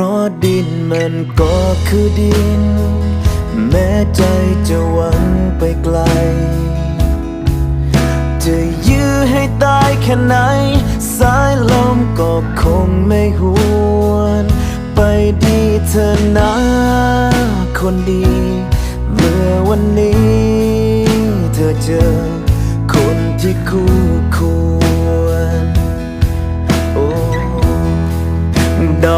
ราะดินมันก็คือดิน แม้ใจจะวันไปไกล จะยื้อให้ตายแค่ไหน สายลมก็คงไม่หวน ไปดีเธอนะคนดี เมื่อวันนี้ เธอเจอ คนที่คู่ควร Oh, the